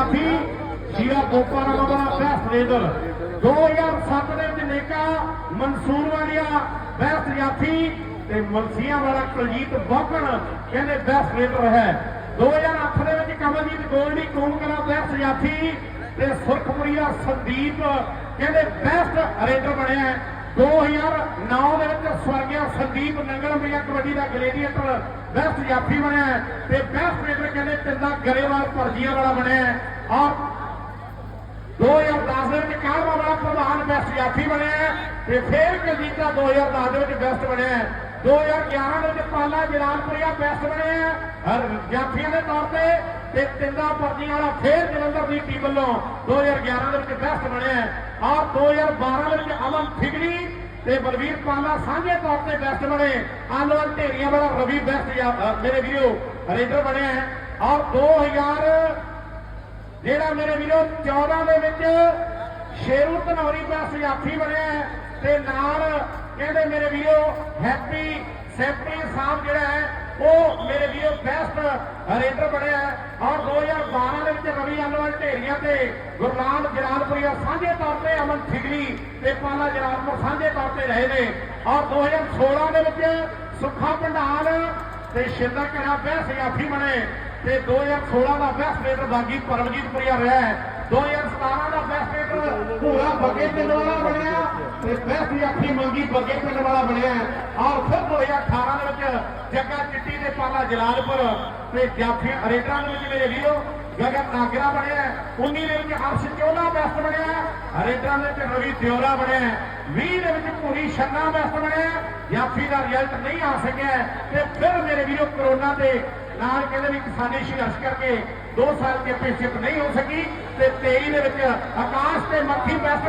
ਜਾਫੀ ਸ਼ੀਰਾ Gopal Baba best raider 2007 ਦੇ ਵਿੱਚ ਨੇਕਾ ਮਨਸੂਰ ਵਾਲੀਆ ਬੈਸਟ ਜਾਫੀ ਤੇ ਮਲਸੀਆਂ ਵਾਲਾ ਕੁਲਜੀਤ ਬੋਕਣ ਕਹਿੰਦੇ ਬੈਸਟ ਰੇਡਰ ਹੈ। 2008 ਦੇ ਵਿੱਚ ਕਮਲਜੀਤ ਗੋਲਡੀ ਕੋਮਕਲਾ ਬੈਸਟ ਜਾਫੀ ਤੇ ਸੁਰਖਪੁਰੀਆ ਸੰਦੀਪ ਕਹਿੰਦੇ ਬੈਸਟ ਰੇਡਰ ਬਣਿਆ 2009 ਦੇ ਵਿੱਚ ਸਵਰਗਿਆ ਸੰਦੀਪ ਨੰਗਲ ਮਈਆ ਕਬੱਡੀ ਦਾ ਗਲੇਡੀਏਟਰ ਬੈਸਟ ਜਾਫੀ ਬਣਿਆ ਤੇ ਬੈਸਟ ਰੇਡਰ ਕਹਿੰਦੇ ਤਿੰਦਾ ਗਰੇਵਾਲ ਭਰਜੀਆਂ ਵਾਲਾ ਬਣਿਆ ਔਰ 2010 ਦੇ ਵਿੱਚ ਕਾਲਵਾ ਵਾਲਾ ਪ੍ਰਧਾਨ ਬੈਸਟ ਜਾਫੀ ਬਣਿਆ ਹੈ ਤੇ ਫੇਰ ਕਜੀਤਾ 2010 ਦੇ ਵਿੱਚ ਬੈਸਟ ਬਣਿਆ 2011 ਦੇ ਵਿੱਚ ਪਾਲਾ ਜਲਾਲਪੁਰੀਆ ਬੈਸਟ ਬਣਿਆ ਹੈ। ਹਰ ਜਾਫੀਆਂ ਦੇ ਤੌਰ ਤੇ ਤੇ ਤਿੰਦਾ ਪਰਜੀ ਵਾਲਾ ਫੇਰ ਜਲੰਧਰ ਦੀ ਟੀਮ ਵੱਲੋਂ 2011 ਦੇ ਵਿੱਚ ਬੈਸਟ ਬਣਿਆ ਹੈ। ਔਰ 2012 ਦੇ ਅਮਨ ਫਿਗੜੀ ਤੇ ਬਲਵੀਰ ਪਾਲਾ ਸਾਂਝੇ ਤੌਰ ਤੇ ਬੈਸਟ ਬਣੇ। ਆਲੋਲ ਢੇਰੀਆਂ ਵਾਲਾ ਰਵੀ ਬੈਸਟ ਮੇਰੇ ਵੀਰੋ ਰੇਡਰ ਬਣਿਆ ਹੈ। ਔਰ 2000 ਜਿਹੜਾ ਮੇਰੇ ਵੀਰੋ 14 ਦੇ ਵਿੱਚ ਸ਼ੇਰੂ ਧਨੌਰੀ ਬੈਸਟ ਜਾਫੀ ਬਣਿਆ ਹੈ ਤੇ ਨਾਲ ਕਹਿੰਦੇ ਮੇਰੇ ਵੀਰੋ ਹੈਪੀ ਸੈਫਟੀ ਸਾਹਿਬ ਜਿਹੜਾ ਹੈ, ਉਹ ਮੇਰੇ ਵੀਰੋ ਬੈਸਟ ਰੇਡਰ ਬਣਿਆ ਹੈ। ਔਰ ਰਵੀ ਅਲਵਾਲ ਢੇਰੀਆਂ ਤੇ ਗੁਰਲਾਲ ਜਲਾਲਪੁਰੀਆ ਸਾਂਝੇ ਤੌਰ ਤੇ ਅਮਨ ਠਿਗਰੀ ਤੇ ਪਾਲਾ ਜਲਾਲਪੁਰ ਸਾਂਝੇ ਤੌਰ ਤੇ ਰਹੇ ਨੇ। ਔਰ 2016 ਦੇ ਵਿੱਚ ਸੁੱਖਾ ਭੰਡਾਰ ਤੇ ਸ਼ਿੰਦਾ ਘਰਾ ਬੈਸਟ ਜਾਫੀ ਬਣੇ ਤੇ 2016 ਦਾ ਬੈਸਟ ਰੇਡਰ ਬਾਗੀ ਪਰਮਜੀਤ ਰਿਹਾ ਹੈ। 2017 ਦਾ ਬੈਸਟ ਰੇਡਰ ਭੂਰਾ ਬੱਗੇ ਪਿੰਡ ਵਾਲਾ ਬਣਿਆ ਤੇ ਬੈਸਟ ਜਾਫੀ ਮੰਗੀ ਬੱਗੇ ਪਿੰਡ ਵਾਲਾ ਬਣਿਆ। ਔਰ ਫਿਰ 2018 ਦੇ ਵਿੱਚ ਜੱਗਾ ਚਿੱਟੀ ਦੇ ਪਾਲਾ ਜਲਾਲਪੁਰ ਤੇ ਜਾਫੀ ਰੇਡਰਾਂ ਦੇ ਵਿੱਚ ਮੇਰੇ ਵੀਰੋ ਗਗਨ ਨਾਗਰਾ ਬਣਿਆ ਹੈ। 19 ਦੇ ਵਿੱਚ ਅਰਸ਼ ਚੋਲਾ ਬੈਸਟ ਬਣਿਆ ਹੈ। ਦੇ ਵਿੱਚ ਰਵੀ ਦਿਓਰਾ ਬਣਿਆ 20 ਦੇ ਵਿੱਚ ਪੂਰੀ ਛੰਨਾ ਬੈਸਟ ਬਣਿਆ ਹੈ। ਦਾ ਰਿਜ਼ਲਟ ਨਹੀਂ ਆ ਸਕਿਆ ਤੇ ਫਿਰ ਮੇਰੇ ਵੀਰੋ ਕਰੋਨਾ ਦੇ ਨਾਲ ਕਹਿੰਦੇ ਵੀ ਕਿਸਾਨੀ ਸੰਘਰਸ਼ ਕਰਕੇ 2 ਸਾਲ ਦੀ ਅਪੇਸ਼ਿਤ ਨਹੀਂ ਹੋ ਸਕੀ ਤੇ 23 ਦੇ ਵਿੱਚ ਆਕਾਸ਼ ਤੇ ਮੱਖੀ ਬੈਸ